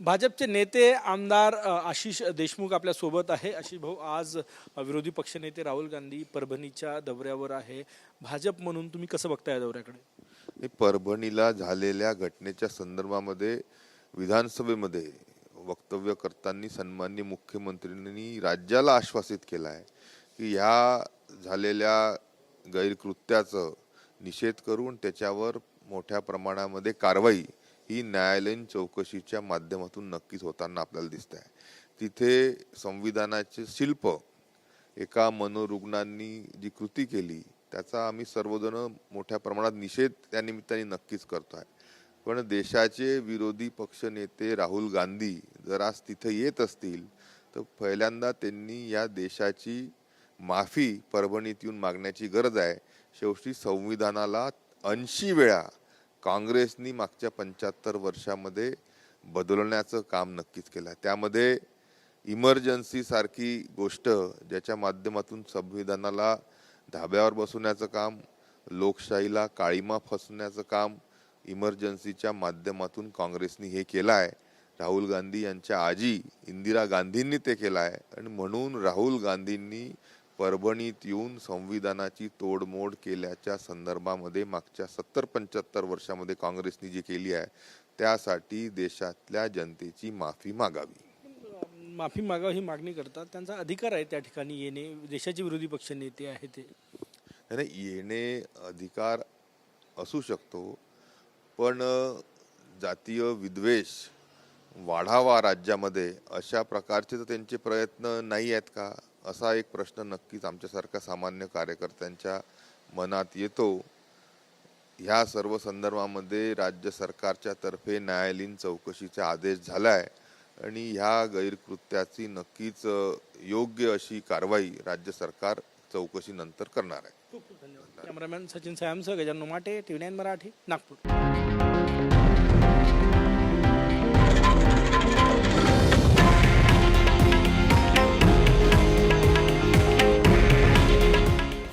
भाजपचे नेते आमदार आशिष देशमुख आपल्यासोबत आहे. आशिष भाऊ आज विरोधी पक्षनेते राहुल गांधी परभणीच्या दौऱ्यावर आहे. भाजप म्हणून तुम्ही कसं बघताय या दौऱ्याकडे? परभणीला झालेल्या घटनेच्या संदर्भामध्ये विधानसभेमध्ये वक्तव्य करताना सन्माननीय मुख्यमंत्र्यांनी राज्याला आश्वासित केलं आहे की ह्या झालेल्या गैरकृत्याचं निषेध करून त्याच्यावर मोठ्या प्रमाणामध्ये कारवाई ही न्यायालयीन चौकशीच्या माध्यमातून नक्कीच होताना आपल्याला दिसत आहे तिथे संविधानाचे शिल्प एका मनोरुग्णांनी जी कृती केली त्याचा आम्ही सर्वजण मोठ्या प्रमाणात निषेध त्या निमित्ताने नक्कीच करतो आहे पण देशाचे विरोधी पक्षनेते राहुल गांधी जर आज तिथे येत असतील तर पहिल्यांदा त्यांनी या देशाची माफी परभणीत येऊन मागण्याची गरज आहे. शेवटी संविधानाला ऐंशी वेळा काँग्रेसनी मागच्या पंच्याहत्तर वर्षामध्ये बदलण्याचं काम नक्कीच केलं. आहे त्यामध्ये इमर्जन्सीसारखी गोष्ट ज्याच्या माध्यमातून संविधानाला धाब्यावर बसवण्याचं काम लोकशाहीला काळीमा फसवण्याचं काम इमर्जन्सीच्या माध्यमातून काँग्रेसनी हे केलं आहे राहुल गांधी यांच्या आजी इंदिरा गांधींनी ते केलं आहे आणि म्हणून राहुल गांधींनी परभणीत येऊन संविधानाची तोडमोड केल्याच्या संदर्भामध्ये मागच्या सत्तर पंच्याहत्तर वर्षामध्ये काँग्रेसनी जी केली आहे त्यासाठी देशातल्या जनतेची माफी मागावी. माफी मागावं ही मागणी करतात. त्यांचा अधिकार आहे त्या ठिकाणी येणे. देशाचे विरोधी पक्ष नेते आहे ते. नाही, येणे अधिकार असू शकतो पण जातीय विद्वेष वाढावा राज्यामध्ये अशा प्रकारचे तर त्यांचे प्रयत्न नाही आहेत का? असा एक प्रश्न नक्कीच आमच्यासारख्या सामान्य कार्यकर्त्यांच्या मनात येतो. ह्या सर्व संदर्भामध्ये राज्य सरकारच्या तर्फे न्यायालयीन चौकशीचा आदेश झाला आहे आणि ह्या गैरकृत्याची नक्कीच योग्य अशी कारवाई राज्य सरकार चौकशीनंतर करणार आहे. खूप खूप धन्यवाद. Cameraman Sachin सायमसह Gajanan Mate T V nine Marathi Nagpur.